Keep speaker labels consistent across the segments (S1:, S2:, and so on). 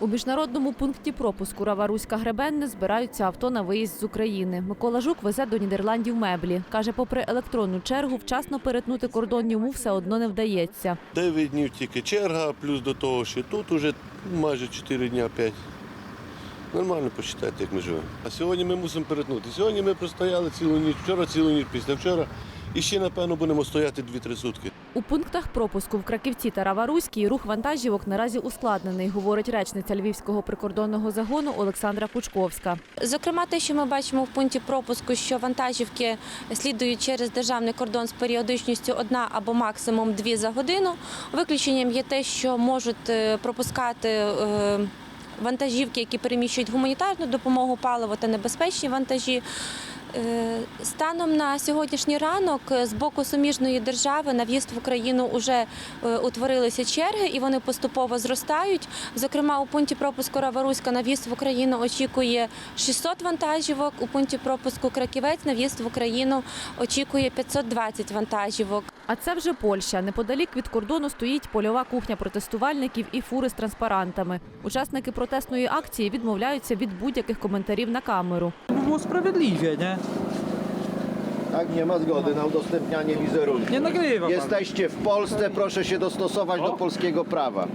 S1: У міжнародному пункті пропуску Раваруська Гребенне збираються авто на виїзд з України. Микола Жук везе до Нідерландів меблі. Каже, попри електронну чергу, вчасно перетнути кордон йому все одно не вдається.
S2: 9 днів тільки черга, плюс до того, що тут уже майже 4 дня 5. Нормально посчитайте, як ми живемо. А сьогодні ми мусимо перетнути. Сьогодні ми простояли цілу ніч, вчора цілу ніч, після вчора. І ще, напевно, будемо стояти 2-3 сутки.
S1: У пунктах пропуску в Краківці та Раваруській рух вантажівок наразі ускладнений, говорить речниця Львівського прикордонного загону Олександра Пучковська.
S3: Зокрема, те, що ми бачимо в пункті пропуску, що вантажівки слідують через державний кордон з періодичністю одна або максимум дві за годину. Виключенням є те, що можуть е, пропускати. е, Вантажівки, які переміщують гуманітарну допомогу, паливо та небезпечні вантажі. Е, Станом на сьогоднішній ранок е, з боку суміжної держави на в'їзд в Україну вже утворилися черги і вони поступово зростають. Зокрема, у пункті пропуску Раваруська на в'їзд в Україну очікує 600 вантажівок. У пункті пропуску Краківець на в'їзд в Україну очікує 520 вантажівок.
S1: А це вже Польща. Неподалік від кордону стоїть польова кухня протестувальників і фури з транспарантами. Учасники протестної акції відмовляються від будь-яких коментарів на камеру.
S4: było sprawiedliwie, nie?
S5: Tak, nie ma zgody na udostępnianie wizerunku.
S4: Nie nagrywa pan.
S5: Jesteście w Polsce, proszę się dostosować do polskiego prawa.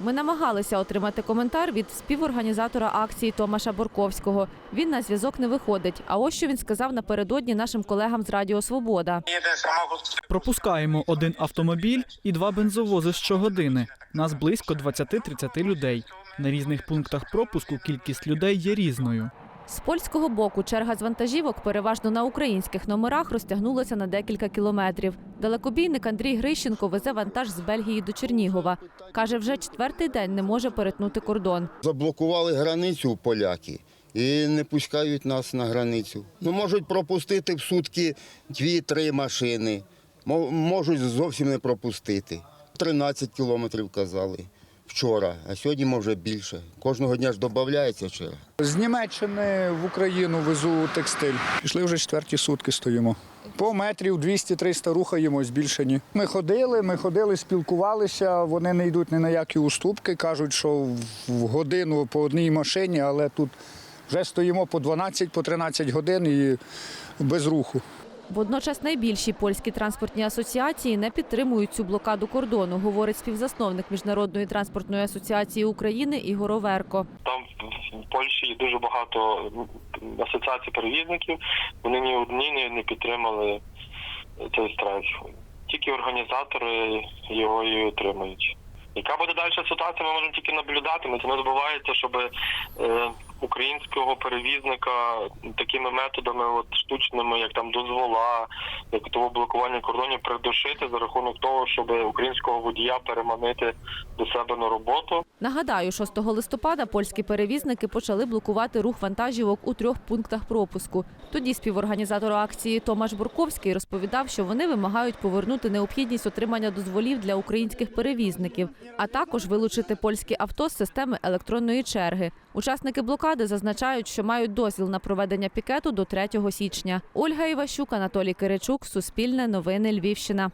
S1: Ми намагалися отримати коментар від співорганізатора акції Томаша Борковського. Він на зв'язок не виходить. А ось що він сказав напередодні нашим колегам з Радіо Свобода.
S6: Jeden samochód
S4: Пропускаємо один автомобіль і два бензовози щогодини. Нас близько 20-30 людей. На різних пунктах пропуску кількість людей є різною.
S1: З польського боку черга з вантажівок, переважно на українських номерах, розтягнулася на декілька кілометрів. Далекобійник Андрій Грищенко везе вантаж з Бельгії до Чернігова. Каже, вже четвертий день не може перетнути кордон.
S7: Заблокували границю поляки і не пускають нас на границю. Ну, можуть пропустити в сутки дві-три машини, мо- можуть зовсім не пропустити. 13 кілометрів казали вчора, а сьогодні може більше. Кожного дня ж додається черга.
S8: З Німеччини в Україну везу текстиль. Пішли вже четверті сутки стоїмо. По метрів 200-300 рухаємось, більше ні. Ми ходили, ми ходили, спілкувалися. Вони не йдуть ні на які уступки. Кажуть, що в годину по одній машині, але тут вже стоїмо по 12, по 13 годин і без руху.
S1: Водночас найбільші польські транспортні асоціації не підтримують цю блокаду кордону, говорить співзасновник Міжнародної транспортної асоціації України Ігор Оверко.
S6: там в- Польщі дуже багато асоціацій перевізників. Вони ні одні не, підтримали цей страйк. Тільки організатори його і отримають. Яка буде далі ситуація, ми можемо тільки наблюдати. Ми це не забувається, щоб е, українського перевізника такими методами, от штучними, як там дозвола, як того блокування кордонів, придушити за рахунок того, щоб українського водія переманити до себе на роботу.
S1: Нагадаю, 6 листопада польські перевізники почали блокувати рух вантажівок у трьох пунктах пропуску. Тоді співорганізатор акції Томаш Бурковський розповідав, що вони вимагають повернути необхідність отримання дозволів для українських перевізників, а також вилучити польські авто з системи електронної черги. Учасники блокади зазначають, що мають дозвіл на проведення пікету до 3 січня. Ольга Іващук, Анатолій Киричук, Суспільне новини Львівщина.